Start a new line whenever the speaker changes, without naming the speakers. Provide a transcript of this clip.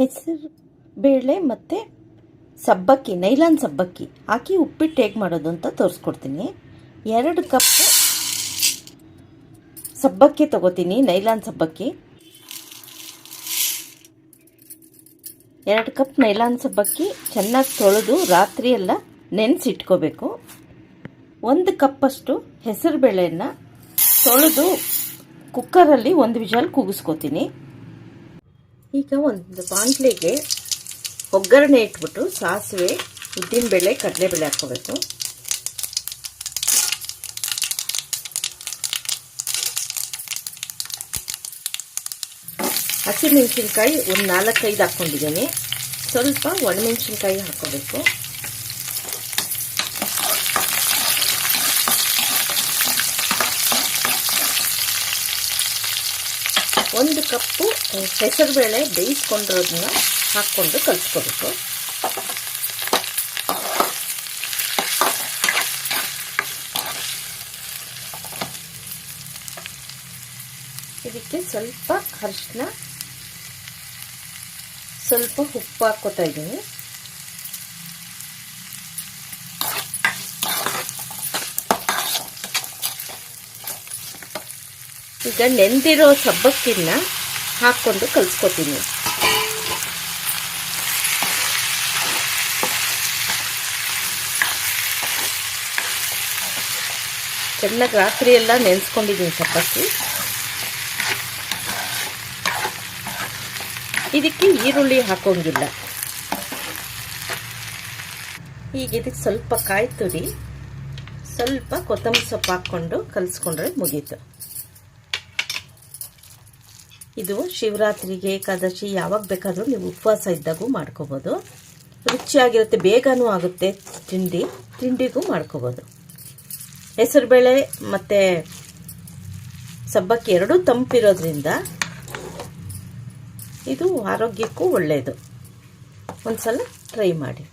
ಹೆಸರು ಬೇಳೆ ಮತ್ತು ಸಬ್ಬಕ್ಕಿ, ನೈಲಾನ್ ಸಬ್ಬಕ್ಕಿ ಹಾಕಿ ಉಪ್ಪಿಟ್ಟು ಹೇಗೆ ಮಾಡೋದು ಅಂತ ತೋರಿಸ್ಕೊಡ್ತೀನಿ. ಎರಡು ಕಪ್ ಸಬ್ಬಕ್ಕಿ ತಗೋತೀನಿ, ನೈಲಾನ್ ಸಬ್ಬಕ್ಕಿ. ಎರಡು ಕಪ್ ನೈಲಾನ್ ಸಬ್ಬಕ್ಕಿ ಚೆನ್ನಾಗಿ ತೊಳೆದು ರಾತ್ರಿ ಎಲ್ಲ ನೆನೆಸಿಟ್ಕೋಬೇಕು. ಒಂದು ಕಪ್ಪಷ್ಟು ಹೆಸರು ಬೇಳೆಯನ್ನು ತೊಳೆದು ಕುಕ್ಕರಲ್ಲಿ ಒಂದು ವಿಷಲ್ ಕೂಗಿಸ್ಕೋತೀನಿ. ಈಗ ಒಂದು ಬಾಣಲಿಗೆ ಒಗ್ಗರಣೆ ಇಟ್ಬಿಟ್ಟು ಸಾಸಿವೆ ಉದ್ದಿನಬೇಳೆ ಕಡಲೆಬೇಳೆ ಹಾಕ್ಕೋಬೇಕು. ಹಸಿಮೆಣಸಿನ್ಕಾಯಿ ಒಂದು ನಾಲ್ಕೈದು ಹಾಕ್ಕೊಂಡಿದ್ದೀನಿ. ಸ್ವಲ್ಪ ಒಣಮೆಣಸಿನ್ಕಾಯಿ ಹಾಕ್ಕೋಬೇಕು. ಒಂದು ಕಪ್ಪು ಹೆಸರುಬೇಳೆ ಬೇಯಿಸ್ಕೊಂಡಿರೋದನ್ನ ಹಾಕ್ಕೊಂಡು ಕಲಿಸ್ಕೋಬೇಕು. ಇದಕ್ಕೆ ಸ್ವಲ್ಪ ಅರಿಶಿನ ಸ್ವಲ್ಪ ಉಪ್ಪು ಹಾಕ್ಕೋತಾ ಇದ್ದೀನಿ. ಈಗ ನೆಂದಿರೋ ಸಬ್ಬಕ್ಕಿನ ಹಾಕ್ಕೊಂಡು ಕಲಿಸ್ಕೊತೀನಿ. ಚೆನ್ನಾಗಿ ರಾತ್ರಿ ಎಲ್ಲ ನೆನೆಸ್ಕೊಂಡಿದ್ದೀನಿ ಸಬ್ಬಕ್ಕಿ. ಇದಕ್ಕೆ ಈರುಳ್ಳಿ ಹಾಕೋಂಗಿಲ್ಲ. ಈಗ ಇದಕ್ಕೆ ಸ್ವಲ್ಪ ಕಾಯಿ ತುರಿ ಸ್ವಲ್ಪ ಕೊತ್ತಂಬರಿ ಸೊಪ್ಪು ಹಾಕ್ಕೊಂಡು ಕಲಿಸ್ಕೊಂಡ್ರೆ ಮುಗೀತು. ಇದು ಶಿವರಾತ್ರಿಗೆ ಏಕಾದಶಿ, ಯಾವಾಗ ಬೇಕಾದರೂ ನೀವು ಉಪವಾಸ ಇದ್ದಾಗೂ ಮಾಡ್ಕೋಬೋದು. ರುಚಿಯಾಗಿರುತ್ತೆ, ಬೇಗನೂ ಆಗುತ್ತೆ ತಿಂಡಿ, ತಿಂಡಿಗೂ ಮಾಡ್ಕೋಬೋದು. ಹೆಸರುಬೇಳೆ ಮತ್ತು ಸಬ್ಬಕ್ಕಿ ಎರಡೂ ತಂಪಿರೋದ್ರಿಂದ ಇದು ಆರೋಗ್ಯಕ್ಕೂ ಒಳ್ಳೆಯದು ಒಂದು ಸಲ ಟ್ರೈ ಮಾಡಿ.